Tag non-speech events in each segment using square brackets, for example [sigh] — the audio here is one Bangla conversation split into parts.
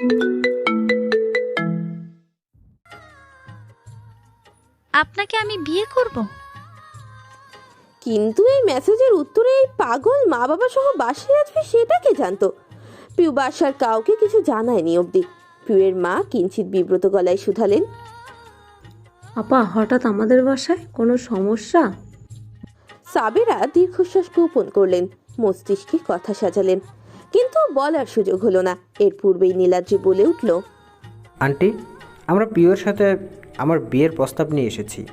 আপনাকে আমি বিয়ে করব? কিন্তু এই মেসেজের উত্তরে এই পাগল মা বাবা সহ বাসায় আসবে সেটা কে জানতো? পিউ বাসার কাউকে কিছু জানায়নি অবধি। পিউয়ের মা কিঞ্চিত বিব্রত গলায় শুধালেন। আপা হঠাৎ আমাদের বাসায় কোনো সমস্যা? সাবেরা দীর্ঘশ্বাস গোপন করলেন মস্তিষ্কে কথা সাজালেন। কিন্তু বলার সুযোগ হলো না। এর পূর্বেই নীলাদ্রি বলে উঠল আন্টি আমরা পিওর সাথে আমার বিয়ের প্রস্তাব নিয়ে এসেছি।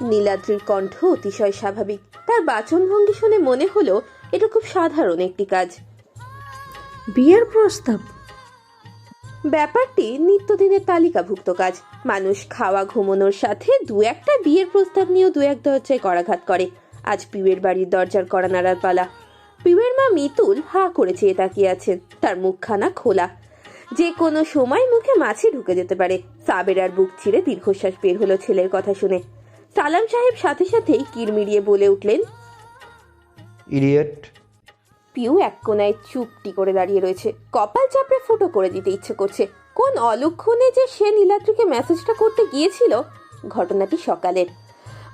নীলাদ্রির কণ্ঠ অতিশয় স্বাভাবিক। তার বাচনভঙ্গি শুনে মনে হলো এটা খুব সাধারণ একটি কাজ। বিয়ের প্রস্তাব? ব্যাপারটি নিত্যদিনের তালিকাভুক্ত কাজ। মানুষ খাওয়া ঘুমানোর সাথে দু একটা বিয়ের প্রস্তাব নিয়েও দু এক দরজায় করাঘাত করে। আজ পিউয়ের বাড়ির দরজার করা নাড়ার পালা। পিউয়ের মা মিতুল হা করে চেয়ে তাকিয়ে আছেন। তার মুখখানা খোলা। যে কোনো সময় মুখে মাছি ঢুকে যেতে পারে। সাবেরার বুক ছিঁড়ে দীর্ঘশ্বাস বের হলো ছেলের কথা শুনে। সালাম সাহেব সাথে সাথেই কিরমিরিয়ে বলে উঠলেন ইডিয়েট। পিউ এক কোনায় চুপটি করে দাঁড়িয়ে রয়েছে। কপাল চাপড়ে ফুটো করে দিতে ইচ্ছে করছে। কোন অলক্ষণে যে সে নীলাদ্রিকে মেসেজটা করতে গিয়েছিল? ঘটনাটি সকালের।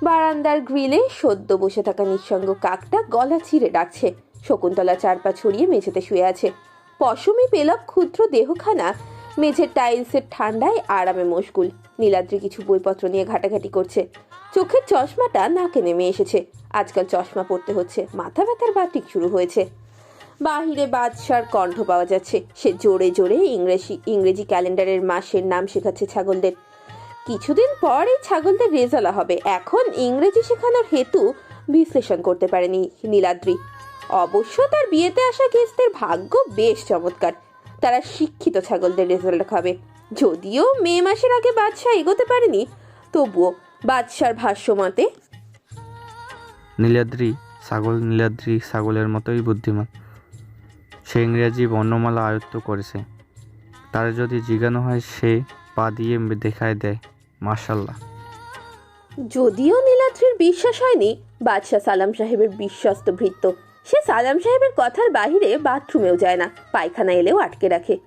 বারান্দার গ্রিলে সদ্য বসে থাকা নিঃসঙ্গ কাকটা গলা চিরে ডাকছে। শকুন্তলা চার পা ছড়িয়ে মেঝেতে শুয়ে আছে। পশমি পেলক ক্ষুদ্র দেহখানা, মেঝের টাইলসের ঠান্ডায় আরামে মশগুল। নীলাদ্রি কিছু বইপত্র নিয়ে ঘাটাঘাটি করছে। চোখের চশমাটা নাকে নেমে এসেছে। আজকাল চশমা পড়তে হচ্ছে। মাথা ব্যথার বাতিক শুরু হয়েছে। বাহিরে বাদশার কণ্ঠ পাওয়া যাচ্ছে। সে জোরে জোরে ইংরেজি ইংরেজি ক্যালেন্ডারের মাসের নাম শেখাচ্ছে ছাগলদের। কিছুদিন পর এই ছাগলদের রেজালা হবে। এখন ইংরেজি শেখানোর হেতু বিশ্লেষণ করতে পারেনি নীলাদ্রি। অবশ্য তার বিয়েতে আসা গেস্টদের ভাগ্য বেশ চমৎকার। তারা শিক্ষিত ছাগলদের রেজাল্ট খাবে। যদিও মে মাসের আগে বাদশাহ এগোতে পারেনি তবুও বাদশার ভাষ্য মতে নীলাদ্রি ছাগল নীলাদ্রি ছাগলের মতোই বুদ্ধিমান। সে ইংরেজি বর্ণমালা আয়ত্ত করেছে। তার যদি জিজ্ঞানো হয় সে পা দিয়ে দেখায় দেয় মার্শাল্লাহ যদিও নীলাদ্রির বিশ্বাস হয়নি বাদশাহ সালাম সাহেবের বিশ্বস্ত ভৃত্য। সে সালাম সাহেবের কথার বাহিরে বাথরুমেও যায় না, পায়খানা এলেও আটকে রাখে।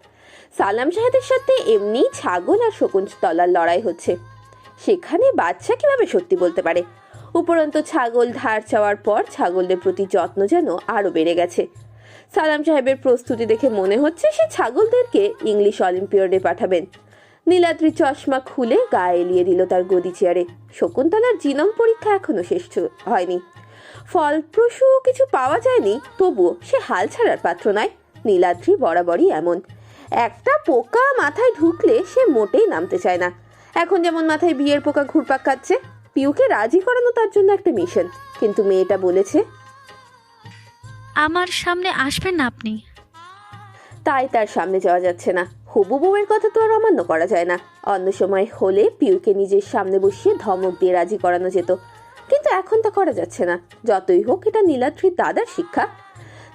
সালাম সাহেবের সাথে এমনি ছাগল আর শকুন্তলার লড়াই হচ্ছে। সেখানে বাচ্চা কীভাবে সত্যি বলতে পারে? উপরন্তু ছাগল ধার চাওয়ার পর ছাগলদের প্রতি যত্ন যেন আরও বেড়ে গেছে। সালাম সাহেবের প্রস্তুতি দেখে মনে হচ্ছে সে ছাগলদেরকে ইংলিশ অলিম্পিয়াডে পাঠাবেন। নীলাদ্রি চশমা খুলে গায়ে এলিয়ে দিল তার গদি চেয়ারে। শকুন্তলার জিনম পরীক্ষা এখনও শেষ হয়নি। ফলপ্রসূ কিছু পাওয়া যায়নি তবুও সে হাল ছাড়ার পাত্র নয়। নীলাদ্রি বরাবরই এমন। একটা পোকা মাথায় ঢুকলে সে মোটেই নামতে চায় না। এখন যেমন মাথায় বিয়ের পোকা ঘুরপাক খাচ্ছে পিউকে রাজি করানো তার জন্য একটা মিশন। কিন্তু মেয়েটা বলেছে আমার সামনে আসবেন না আপনি? তাই তার সামনে যাওয়া যাচ্ছে না। হবু বউয়ের কথা তো আর অমান্য করা যায় না। অন্য সময় হলে পিউকে নিজের সামনে বসিয়ে ধমক দিয়ে রাজি করানো যেত। কিন্তু এখন তা করা যাচ্ছে না। যতই হোক, এটা নীলাদ্রির দাদার শিক্ষা।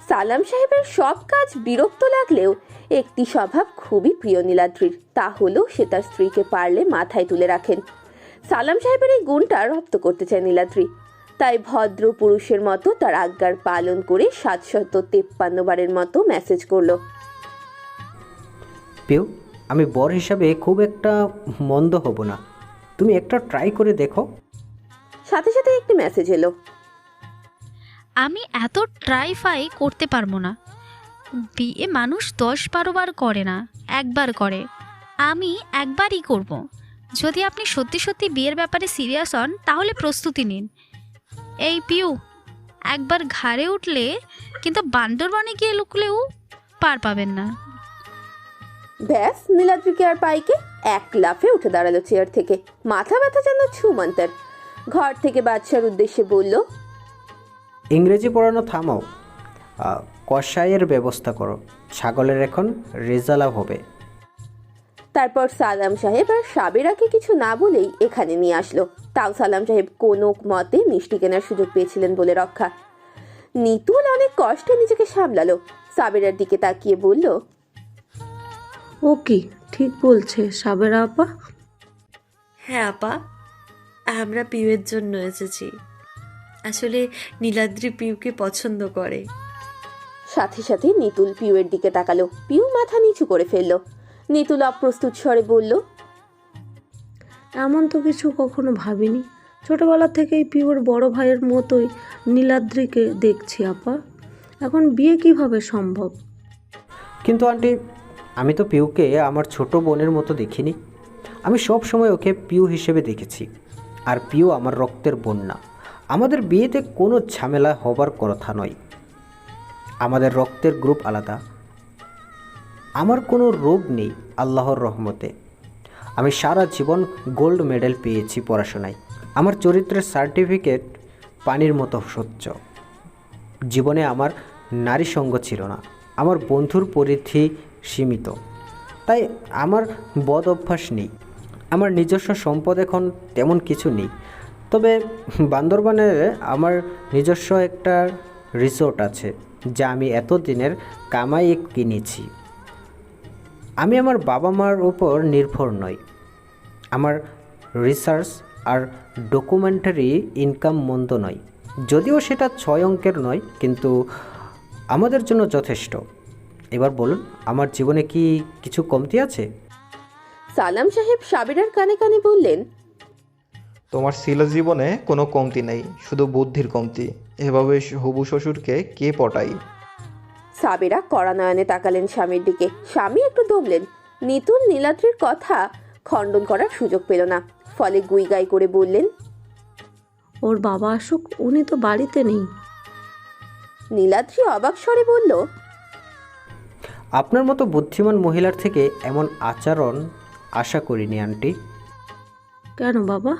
সালাম সাহেবের সব কাজ বিরক্ত লাগলেও একটি স্বভাব খুবই প্রিয় নীলাদ্রির। তা হলেও সে তার স্ত্রীকে পারলে মাথায় তুলে রাখেন। সালাম সাহেবের এই গুণটা রপ্ত করতে চায় নীলাদ্রি। তাই ভদ্র পুরুষের মতো তার আজ্ঞার পালন করে সাতশত তেপ্পান্ন বারের মতো মেসেজ করল। পেউ, আমি বর হিসাবে খুব একটা মন্দ হব না। তুমি একটা ট্রাই করে দেখো। সাথে সাথে একটি মেসেজ এলো। আমি এত ট্রাই ফাই করতে পারব না। বিয়ে মানুষ দশ বারো বার করে না একবার করে। আমি একবারই করব। যদি আপনি সত্যি সত্যি বিয়ের ব্যাপারে সিরিয়াস হন তাহলে প্রস্তুতি নিন। এই পিউ একবার ঘাড়ে উঠলে কিন্তু বান্দরবনে গিয়ে লুকলেও পার পাবেন না। ব্যাস নীলাদ্রিকে আর পাইকে এক লাফে উঠে দাঁড়াল চেয়ার থেকে। মাথা ব্যথা যেন ছুমন্তর। ঘর থেকে বাদশার উদ্দেশ্যে বলল ইংরেজি পড়ানো থামাও। আহ, কষাইয়ের ব্যবস্থা করো। ছাগলের এখন রেজালা হবে। তারপর সালাম সাহেব আর সাবেরাকে কিছু না বলেই এখানে নিয়ে আসলো। তাও সালাম সাহেব কোনো মতে মিষ্টি কেনার সুযোগ পেয়েছিলেন বলে রক্ষা। নিতুল অনেক কষ্টে নিজেকে সামলালো। সাবেরার দিকে তাকিয়ে বলল ও কি ঠিক বলছে সাবেরা আপা? হ্যাঁ আপা আমরা পিউয়ের জন্য এসেছি। আসলে নীলাদ্রি পিউকে পছন্দ করে। সাথে সাথে নিতুল পিউয়ের দিকে তাকালো। পিউ মাথা নিচু করে ফেলল। নিতুল অপ্রস্তুত স্বরে বলল এমন তো কিছু কখনো ভাবিনি। ছোটবেলা থেকেই পিওর বড় ভাইয়ের মতোই নীলাদ্রিকে দেখছি আপা। এখন বিয়ে কীভাবে সম্ভব? কিন্তু আন্টি আমি তো পিউকে আমার ছোট বোনের মতো দেখিনি। আমি সব সময় ওকে পিউ হিসেবে দেখেছি। আর পিউ আমার রক্তের বন্যা। আমাদের বিয়েতে কোনো ঝামেলা হবার কথা নয়। আমাদের রক্তের গ্রুপ আলাদা। আমার কোনো রোগ নেই আল্লাহর রহমতে। আমি সারা জীবন গোল্ড মেডেল পেয়েছি পড়াশোনায়। আমার চরিত্রের সার্টিফিকেট পানির মতো স্বচ্ছ। জীবনে আমার নারী সঙ্গ ছিল না। আমার বন্ধুর পরিধি সীমিত। তাই আমার বদ অভ্যাস নেই। আমার নিজস্ব সম্পদ এখন তেমন কিছু নেই। তবে বান্দরবানে আমার নিজস্ব একটা রিসোর্ট আছে, যা আমি এতদিনের কামাই কিনেছি। আমি আমার বাবা মার উপর নির্ভর নই। আমার রিসার্চ আর ডকুমেন্টারি ইনকাম মন্দ নয়। যদিও সেটা ছয় অঙ্কের নয়, কিন্তু আমাদের জন্য যথেষ্ট। এবার বলুন, আমার জীবনে কি কিছু কমতি আছে? সালাম সাহেব সাবেরার কানে কানে বললেন তোমার ছিল জীবনে কোনো কমতি নেই শুধু বুদ্ধির কমতি। এভাবে হবু শ্বশুরকে কে পটাই সাবেরা কড়া নয়নে তাকালেন স্বামীর দিকে। স্বামী একটু দমলেন। নিতুল নীলাদ্রির কথা খণ্ডন করার সুযোগ পেল না। ফলে গুইগাই করে বললেন ওর বাবা আসুক উনি তো বাড়িতে নেই। নীলাদ্রি অবাক স্বরে বলল আপনার মতো বুদ্ধিমান মহিলার থেকে এমন আচরণ আশা করিনি আন্টি। কেন বাবা?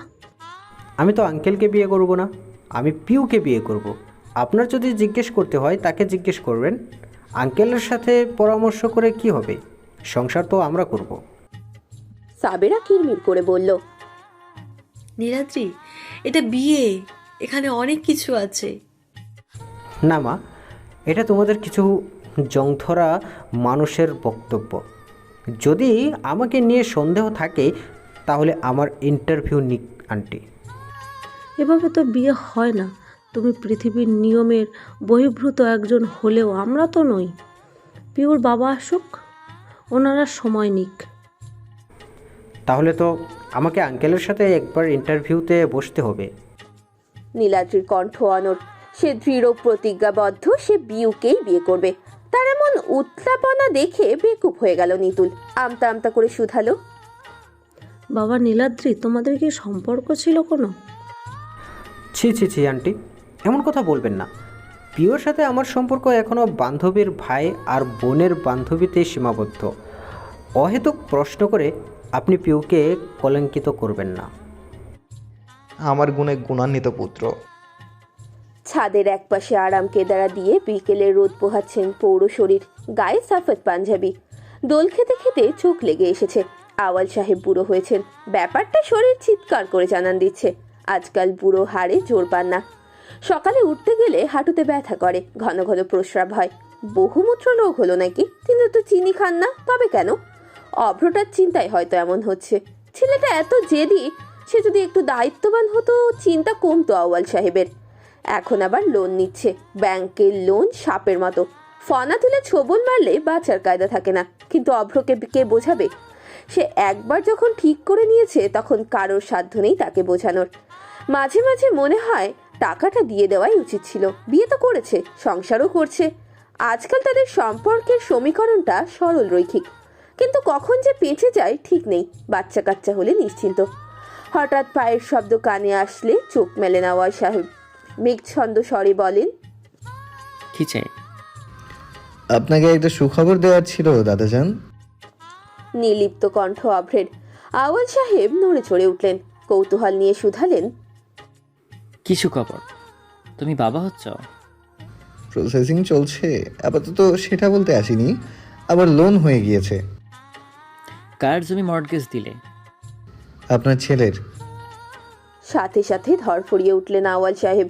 আমি তো আঙ্কেলকে বিয়ে করব না আমি পিউকে বিয়ে করব। আপনার যদি জিজ্ঞেস করতে হয় তাকে জিজ্ঞেস করবেন। আঙ্কেলের সাথে পরামর্শ করে কি হবে? সংসার তো আমরা করব। সাবেরা কিরমির করে বলল নীলাদ্রি এটা বিয়ে এখানে অনেক কিছু আছে। না মা এটা তোমাদের কিছু জংধরা মানুষের বক্তব্য। যদি আমাকে নিয়ে সন্দেহ থাকে তাহলে আমার ইন্টারভিউ নিক আন্টি। এভাবে তো বিয়ে হয় না। তুমি পৃথিবীর নিয়মের বহির্ভূত একজন হলেও আমরা তো নই। পিওর বাবা আসুক ওনারা সময় নিক। তাহলে তো আমাকে আঙ্কেলের সাথে একবার ইন্টারভিউতে বসতে হবে। নীলাদ্রির কণ্ঠ অনর সে দৃঢ় প্রতিজ্ঞাবদ্ধ সে বিউকেই বিয়ে করবে। তার এমন উত্তাপনা দেখে বেকুব হয়ে গেল নিতুল। আমতা আমতা করে শুধালো। বাবা নীলাদ্রি তোমাদের কি সম্পর্ক ছিল কোনো? ছি ছি ছি আন্টি এমন কথা বলবেন না। পিওর সাথে আমার সম্পর্ক এখনও বান্ধবীর ভাই আর বোনের বান্ধবীতে সীমাবদ্ধ। অহেতুক প্রশ্ন করে আপনি পিউকে কলঙ্কিত করবেন না। আমার গুণে গুণান্বিত পুত্র। ছাদের একপাশে আরাম কেদারা দিয়ে বিকেলে রোদ পোহাচ্ছেন পৌর শরীর, গায়ে সাফেদ পাঞ্জাবি। দোল খেতে খেতে চোখ লেগে এসেছে। আওয়াল সাহেব বুড়ো হয়েছেন। ব্যাপারটা শরীর চিৎকার করে জানান দিচ্ছে। আজকাল বুড়ো হাড়ে জোর পান না। সকালে উঠতে গেলে হাঁটুতে ব্যথা করে, ঘন ঘন প্রস্রাব হয়। বহুমূত্র রোগ হলো নাকি? তিনি তো চিনি খান না, তবে কেন? অভ্রটার চিন্তায় হয়তো এমন হচ্ছে। ছেলেটা এত জেদি, সে যদি একটু দায়িত্ববান হতো, চিন্তা কমতো আওয়াল সাহেবের। এখন আবার লোন নিচ্ছে। ব্যাংকের লোন সাপের মতো। ফনা তুলে ছবল মারলে বাঁচার কায়দা থাকে না, কিন্তু অভ্রকে কে বোঝাবে? সে একবার যখন ঠিক করে নিয়েছে, তখন কারোর সাধ্য নেই তাকে বোঝানোর। মাঝে মাঝে মনে হয় টাকাটা দিয়ে দেওয়াই উচিত ছিল। বিয়ে তো করেছে, সংসারও করছে। আজকাল তাদের সম্পর্কের সমীকরণটা সরল রৈখিক। কিন্তু কখন যে পেঁচে যায় ঠিক নেই বাচ্চা কাচ্চা হলে নিশ্চিন্ত। হঠাৎ পায়ের শব্দ কানে আসলে চোখ মেলে নওয়াজ সাহেব মেঘছন্দ স্বরে বলেন কি চাই? আপনাকে একটা সুখবর দেওয়ার ছিল দাদাজান। নিলিপ্ত কণ্ঠ অভ্রের। আওয়াল সাহেব নড়ে চড়ে উঠলেন কৌতূহল নিয়ে শুধালেন কিছু খবর তুমি বাবা হচ্ছ? প্রসেসিং চলছে আপাতত সেটা বলতে আসিনি আবার লোন হয়ে গিয়েছে। কার জমি মর্টগেজ দিলে? আপনার ছেলের। সাথে সাথে ধর ধরফড়িয়ে উঠলেন আওয়াল সাহেব।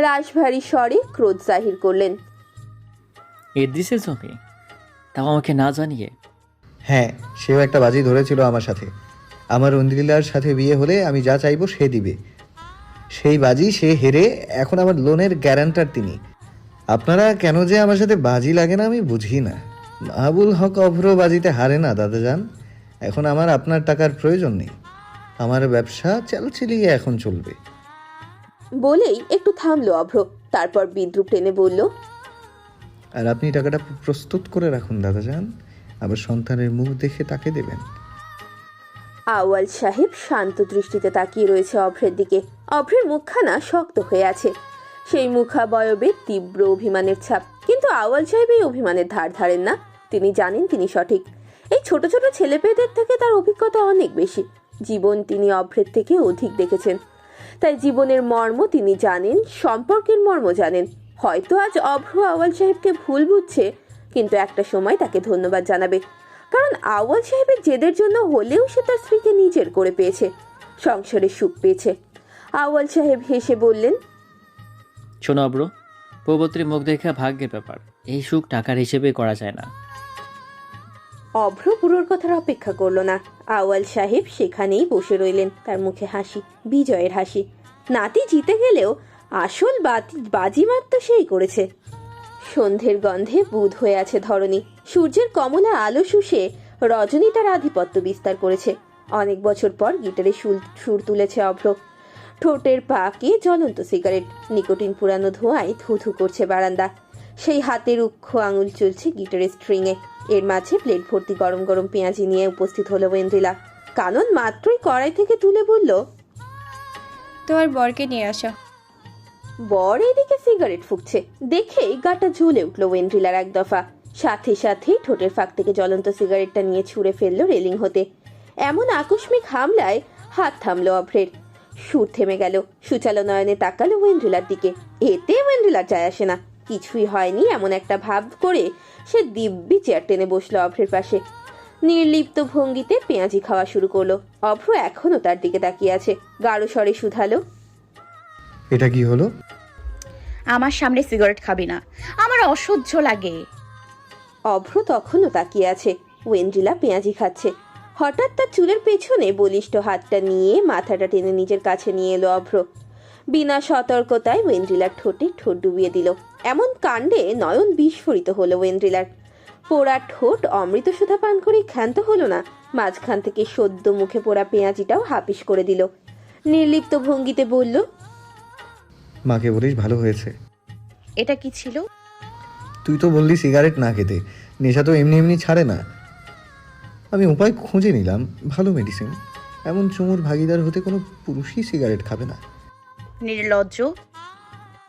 রাশভারী স্বরে ক্রোধ জাহির করলেন। এদ্রিসের জমি? তাও আমাকে না জানিয়ে? হ্যাঁ সেও একটা বাজি ধরেছিল আমার সাথে। আমার অন্দিলার সাথে বিয়ে হলে আমি যা চাইব সে দিবে। সেই বাজি সে হেরে এখন আমার লোনের গ্যারান্টার তিনি। আপনারা কেন যে আমার সাথে বাজি লাগে না আমি বুঝি না। মাহবুল হক অভ্র বাজিতে হারে না দাদা যান এখন আমার আপনার টাকার প্রয়োজন নেই। আমার ব্যবসা চালচিলিয়ে এখন চলবে। বলেই একটু থামলো অভ্র। তারপর বিদ্রুপ টেনে বলল আর আপনি টাকাটা প্রস্তুত করে রাখুন দাদাজান। আবার সন্তানের মুখ দেখে তাকে দেবেন। আওয়াল সাহেব শান্ত দৃষ্টিতে তাকিয়ে রয়েছে অভ্রের দিকে। অভ্রের মুখখানা শক্ত হয়ে আছে। সেই মুখাবয়বে তীব্র অভিমানের ছাপ। কিন্তু আওয়াল সাহেব এই অভিমানের ধার ধারেন না। তিনি জানেন তিনি সঠিক। এই ছোট ছোট ছেলেপেয়েদের থেকে তার অভিজ্ঞতা অনেক বেশি। জীবন তিনি অভ্রের থেকে অধিক দেখেছেন। তাই জীবনের মর্ম তিনি জানেন, সম্পর্কের মর্ম জানেন। হয়তো আজ অভ্র আওয়াল সাহেবকে ভুল বুঝছে, কিন্তু একটা সময় তাকে ধন্যবাদ জানাবে। কারণ আওয়াল সাহেবের জেদের জন্য হলেও সে তার স্ত্রীকে নিজের করে পেয়েছে, সংসারে সুখ পেয়েছে। আওয়াল সাহেব হেসে বললেন, শোনো অব্র পূর্বত্রী মুখ দেখা ভাগ্যের ব্যাপার। এই সুখ টাকার হিসেবে করা যায় না। অভ্র বুড়োর কথার অপেক্ষা করল না। আওয়াল সাহেব সেখানেই বসে রইলেন, তার মুখে হাসি, বিজয়ের হাসি। নাতি জিতে গেলেও আসল বাজিমাত তো সেই করেছে। সন্ধ্যের গন্ধে বুধ হয়ে আছে ধরনী সূর্যের কমলা আলো শুষে রজনী তার আধিপত্য বিস্তার করেছে। অনেক বছর পর গিটারে সুর তুলেছে অভ্র। ঠোঁটের পাকে জ্বলন্ত সিগারেট, নিকোটিন পুরানো ধোঁয়ায় থু থু করছে বারান্দা। সেই হাতের রুক্ষ আঙুল চলছে গিটারের স্ট্রিংয়ে এর মাঝে প্লেট ভর্তি গরম গরম পেঁয়াজি নিয়ে উপস্থিত হলো ওয়েন্দ্রিলা। কানন মাত্রই কড়াই থেকে তুলে বলল তোমার বরকে নিয়ে আসো। বর এদিকে সিগারেট ফুঁকছে। দেখেই গাটা ঝুলে উঠল ওয়েন্ড্রিলার এক দফা। সাথে সাথে ঠোঁটের ফাঁক থেকে জ্বলন্ত সিগারেটটা নিয়ে ছুঁড়ে ফেলল রেলিং হতে। এমন আকস্মিক হামলায় হাত থামলো অভ্রের। সুর থেমে গেল সুচালো নয়নে তাকালো ওয়েন্ড্রিলার দিকে। এতে ওয়েন্ড্রিলার যায় আসে না। কিছুই হয়নি এমন একটা ভাব করে সে দিব্যি চেয়ার টেনে বসল অভ্রের পাশে। নির্লিপ্ত ভঙ্গিতে পেঁয়াজি খাওয়া শুরু করল। অভ্র এখনও তার দিকে তাকিয়ে আছে। গাঢ় স্বরে শুধালো এটা কি হলো? আমার সামনে সিগারেট খাবি না। আমার অসহ্য লাগে। অভ্র তখনও তাকিয়ে আছে। ওয়েন্ড্রিলা পেঁয়াজি খাচ্ছে। হঠাৎ তার চুলের পেছনে বলিষ্ঠ হাতটা নিয়ে মাথাটা টেনে নিজের কাছে নিয়ে এলো অভ্র। বিনা সতর্কতায় ওয়েন্ড্রিলার ঠোঁটে ঠোঁট ডুবিয়ে দিল। এমন কাণ্ডে নয়ন বিস্ফোরিত হলো ওয়েন্ড্রিলার। পোড়া ঠোঁট অমৃত সুধা পান করে ক্ষান্ত হলো না। মাঝখান থেকে সদ্য মুখে পোড়া পেঁয়াজিটাও হাপিস করে দিল। নির্লিপ্ত ভঙ্গিতে বলল মাকে বলিস ভালো হয়েছে। এটা কি ছিল? তুই তো বললি সিগারেট না খেতে। নেশা তো এমনি এমনি ছাড়ে না। আমি উপায় খুঁজে নিলাম। ভালো মেডিসিন এমন চুমুর ভাগিদার হতে কোনো পুরুষই সিগারেট খাবে না। নির্লজ্জ।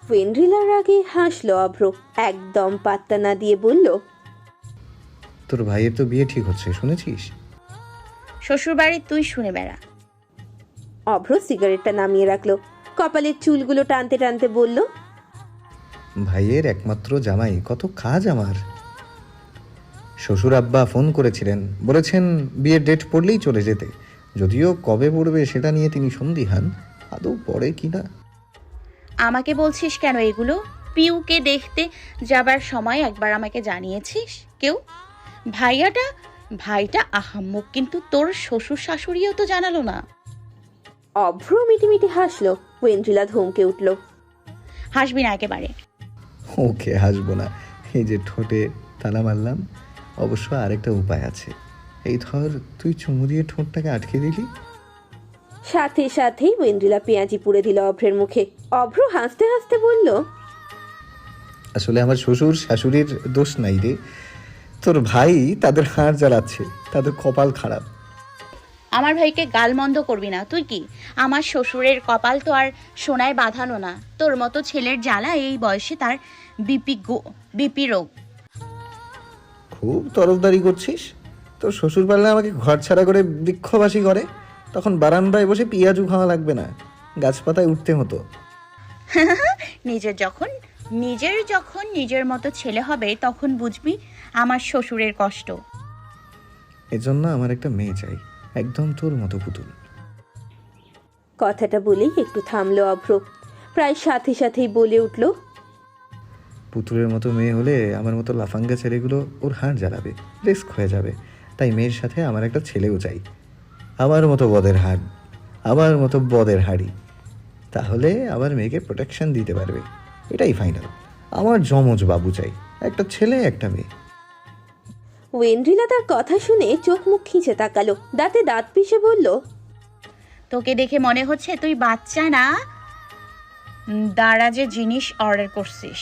ওয়েন্ড্রিলার আগে হাসলো অভ্র একদম পাত্তা না দিয়ে বলল তোর ভাইয়ের তো বিয়ে ঠিক হচ্ছে শুনেছিস? শ্বশুর বাড়ি তুই শুনে বেড়া। অভ্র সিগারেটটা নামিয়ে রাখল। কপালের চুলগুলো টানতে টানতে বলল ভাইয়ের একমাত্র জামাই কত কাজ আমার। শ্বশুর আব্বা ফোন করেছিলেন বলেছেন বিয়ের ডেট পড়লেই চলে যেতে। যদিও কবে পড়বে সেটা নিয়ে তিনি সন্দিহান আদৌ পড়ে কি না? আমাকে বলছিস কেন এগুলো? পিউকে দেখতে যাবার সময় একবার আমাকে জানিয়েছিস? কেউ? ভাইয়াটা? ভাইটা আহাম্মক কিন্তু তোর শ্বশুর শাশুড়িও তো জানালো না। অভ্র মিটিমিটি হাসলো ওয়েন্দ্রিলা ধমকে উঠল। হাসবি না একেবারে। ওকে হাসবো না। এই যে ঠোঁটে তালা মারলাম অবশ্য আরেকটা উপায় আছে। এই ধর তুই চুমু দিয়ে ঠোঁটটাকে আটকে দিলি সাথে সাথেই ওয়েন্দ্রিলা পেঁয়াজি পুড়ে দিল অভ্রের মুখে। অভ্র হাসতে হাসতে বলল আসলে আমার শ্বশুর শাশুড়ির দোষ নাই রে। তোর ভাই তাদের হাড় জ্বালাচ্ছে তাদের কপাল খারাপ। আমার ভাইকে গালমন্দ করবি না তুই কি? আমার শ্বশুরের কপাল তো আর সোনায় বাঁধানো না। তোর মতো ছেলের জ্বালা এই বয়সে তার বিপি গো বিপি রোগ। খুব তরফদারি করছিস? তোর শ্বশুর পারলে আমাকে ঘর ছাড়া করে বৃক্ষবাসী করে? তখন বারান্দায় বসে পিয়াজু খাওয়া লাগবে না। গাছপাতায় উঠতে হতো। [laughs] নিজের যখন নিজের যখন নিজের মতো ছেলে হবে তখন বুঝবি আমার শ্বশুরের কষ্ট। এজন্য আমার একটা মেয়ে চাই একদম তোর মতো পুতুল। কথাটা বলেই একটু থামলো অভ্র। প্রায় সাথে সাথেই বলে উঠল পুতুলের মতো মেয়ে হলে আমার মতো লাফাঙ্গা ছেলেগুলো ওর হাড় জ্বালাবে রিস্ক হয়ে যাবে। তাই মেয়ের সাথে আমার একটা ছেলেও চাই। আমার মতো বদের হাড় আমার মতো বদের হাড়ি। তাহলে আমার মেয়েকে প্রোটেকশন দিতে পারবে। এটাই ফাইনাল আমার জমজ বাবু চাই একটা ছেলে একটা মেয়ে। ওয়েন্ড্রিলা তার কথা শুনে চোখ মুখ খিঁচে তাকালো। দাঁতে দাঁত পিষে বলল তোকে দেখে মনে হচ্ছে তুই বাচ্চা না? উম, দারাজে জিনিস অর্ডার করছিস।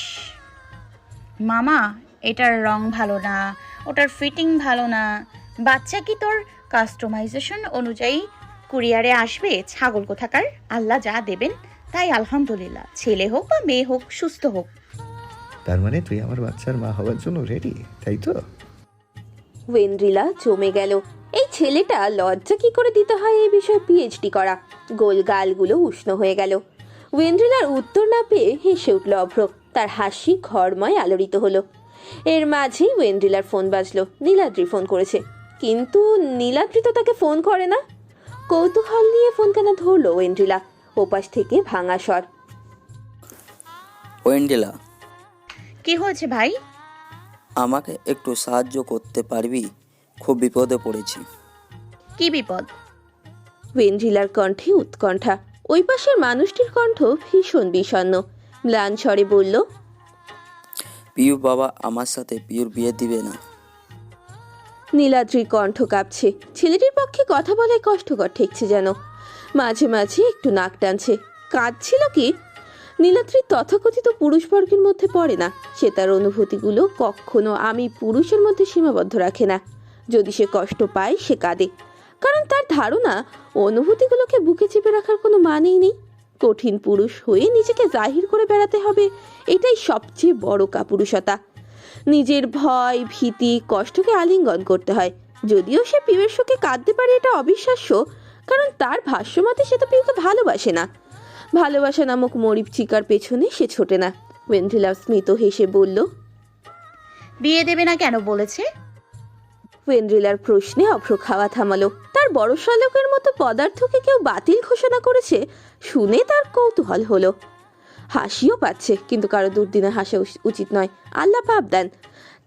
মামা এটার রং ভালো না ওটার ফিটিং ভালো না। বাচ্চা কি তোর কাস্টমাইজেশন অনুযায়ী কুরিয়ারে আসবে ছাগল কোথাকার আল্লাহ যা দেবেন তাই আলহামদুলিল্লাহ। ছেলে হোক বা মেয়ে হোক সুস্থ হোক। তার মানে তুই আমার বাচ্চার মা হওয়ার জন্য রেডি তাই তো? ওয়েন্ড্রিলা জমে গেল। এই ছেলেটা লজ্জা কি করে দিতে হয় এই বিষয়ে পিএইচডি করা? গোল গালগুলো উষ্ণ হয়ে গেল। ওয়েন্ড্রিলার উত্তর না পেয়ে হেসে উঠল অভ্র। তার হাসি ঘরময় আলোড়িত হলো। এর মাঝেই ওয়েন্ড্রিলার ফোন বাজলো। নীলাদ্রি ফোন করেছে। কিন্তু নীলাদ্রি তো তাকে ফোন করে না। কৌতূহল নিয়ে ফোন কেন ধরলো ওয়েন্ড্রিলা? ওপাশ থেকে ভাঙা স্বর। ওয়েন্ডেলা কি হয়েছে ভাই? আমাকে একটু সাহায্য করতে পারবি? খুব বিপদে পড়েছি। কি বিপদ? ওয়েন্ড্রিলার কণ্ঠে উৎকণ্ঠা। ওই পাশের মানুষটির কণ্ঠ ভীষণ বিষণ্ণ। ম্লান স্বরে বলল পিউ বাবা আমার সাথে পিউর বিয়ে দিবে না। নীলাদ্রির কণ্ঠ কাঁপছে। ছেলেটির পক্ষে কথা বলায় কষ্টকর ঠেকছে যেন। মাঝে মাঝে একটু নাক টানছে। কাঁদছিল কি? নীলাদ্রির তথাকথিত পুরুষবর্গের মধ্যে পড়ে না। সে তার অনুভূতিগুলো কখনো আমি পুরুষের মধ্যে সীমাবদ্ধ রাখে না। যদি সে কষ্ট পায়, সে কাঁদে। কারণ তার ধারণা, অনুভূতিগুলোকে বুকে চেপে রাখার কোনো মানেই নেই। কঠিন পুরুষ হয়ে নিজেকে জাহির করে বেড়াতে হবে। এটাই সবচেয়ে বড় কাপুরুষতা। নিজের ভয় ভীতি কষ্টকে আলিঙ্গন করতে হয়। যদিও সে পিউয়ের শোকে কাঁদতে পারে এটা অবিশ্বাস্য কারণ তার ভাষ্যমতে সে তো পিউকে ভালোবাসে না। ভালোবাসা নামক মরিচিকার পেছনে সে ছোটে না। ওয়েন্ড্রিলা স্মিত হেসে বলল বিয়ে দেবে না কেন বলেছে? ওয়েন্ড্রিলার প্রশ্নে অভ্র খাওয়া থামালো। তার বড় শালকের মতো পদার্থকে কেউ বাতিল ঘোষণা করেছে শুনে তার কৌতূহল হলো। হাসিও পাচ্ছে, কিন্তু কারও দুর্দিনে হাসা উচিত নয়। আল্লাহ পাপ দেন।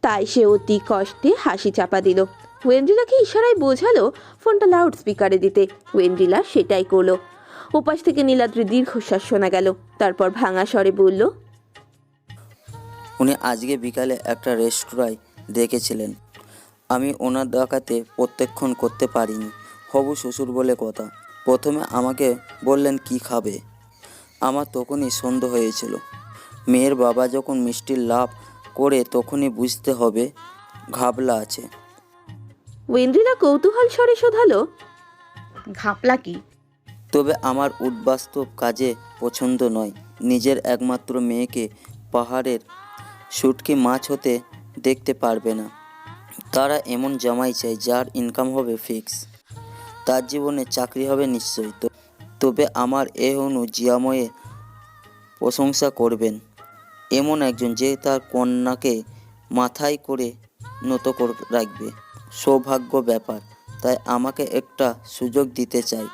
তাই সে অতি কষ্টে হাসি চাপা দিল। ওয়েন্ড্রিলাকে ইশারায় বোঝালো ফোনটা লাউড স্পিকারে দিতে। ওয়েন্ড্রিলা সেটাই করল। ওপাশ থেকে নীলাদ্রি দীর্ঘশ্বাস শোনা গেল। তারপর ভাঙা স্বরে বলল, উনি আজকে বিকালে একটা রেস্তোরাঁয় দেখেছিলেন। আমি ওনার ডাকাতে প্রত্যক্ষণ করতে পারিনি। হবু শ্বশুর বলে কথা। প্রথমে আমাকে বললেন কি খাবে। আমার তখনই সন্দেহ হয়েছিল। মেয়ের বাবা যখন মিষ্টির লাভ করে তখনই বুঝতে হবে ঘাবলা আছে। ওয়েন্ড্রিলা কৌতূহল স্বরে শোধালো ঘাপলা কি? তবে আমার উদ্বাস্তব কাজে পছন্দ নয়। নিজের একমাত্র মেয়েকে পাহাড়ের শুটকি মাছ হতে দেখতে পারবে না। তারা এমন জামাই চায় যার ইনকাম হবে ফিক্স তার জীবনে চাকরি হবে নিশ্চয়ই। তো তবে আমার এ অনু জিয়াময়ে প্রশংসা করবেন। এমন একজন যে তার কন্যাকে মাথায় করে নত করে রাখবে। সৌভাগ্য ব্যাপার, তাই আমাকে একটা সুযোগ দিতে চাই।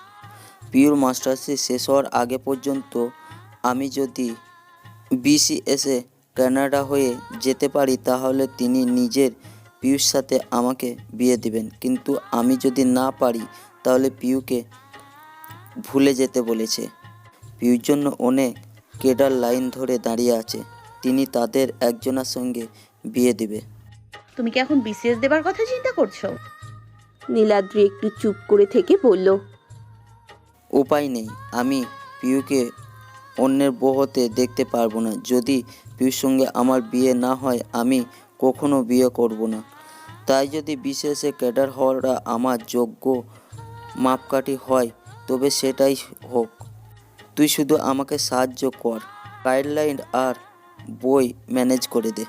পিওর মাস্টার্সে শেষ হওয়ার আগে পর্যন্ত আমি যদি বিসিএসে কানাডা হয়ে যেতে পারি, তাহলে তিনি নিজের পিউর সাথে আমাকে বিয়ে দিবেন। কিন্তু আমি যদি না পারি, তাহলে পিউকে ভুলে যেতে বলেছে। পিউর জন্য অনেক কেডার লাইন ধরে দাঁড়িয়ে আছে। তিনি তাদের একজনের সঙ্গে বিয়ে দিবে। তুমি কি এখন বিসিএস দেবার কথা চিন্তা করছ? নীলাদ্রি একটু চুপ করে থেকে বলল উপায় নেই। আমি পিউকে অন্যের বহতে দেখতে পারব না। যদি পিউর সঙ্গে আমার বিয়ে না হয় আমি কখনো বিয়ে করব না। তাই যদি বিশেষে ক্যাডার হওয়াটা আমার যোগ্য মাপকাঠি হয় তবে সেটাই হোক। তুই শুধু আমাকে সাহায্য কর। গাইডলাইন আর বই ম্যানেজ করে দে।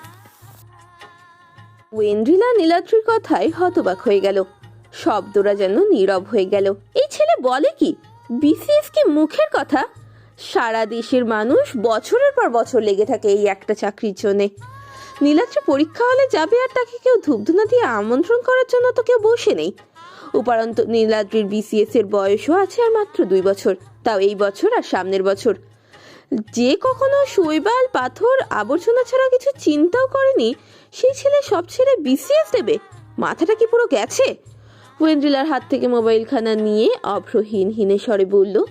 ওয়েন্ড্রিলা নীলাদ্রির কথায় হতবাক হয়ে গেল। শব্দরা যেন নীরব হয়ে গেল। এই ছেলে বলে কি? বিসিএস কি মুখের কথা? সারা দেশের মানুষ বছরের পর বছর লেগে থাকে এই একটা চাকরির জন্যে। নীলাদ্রি পরীক্ষা হলে যাবে আর তাকে কেউ ধূপধুনা দিয়ে আমন্ত্রণ করার জন্য তো কেউ বসে নেই। উপরন্ত নীলাদ্রির বিসিএস এর বয়সও আছে আর মাত্র দুই বছর। তাও এই বছর আর সামনের বছর। যে কখনো শৈবাল, পাথর, আবর্জনা ছাড়া কিছু চিন্তাও করেনি, সেই ছেলে সব ছেড়ে বিসিএস দেবে? মাথাটা কি পুরো গেছে? ওয়েন্ড্রিলার হাত থেকে মোবাইলখানা নিয়ে অভ্রহীন হিনে স্বরে বলল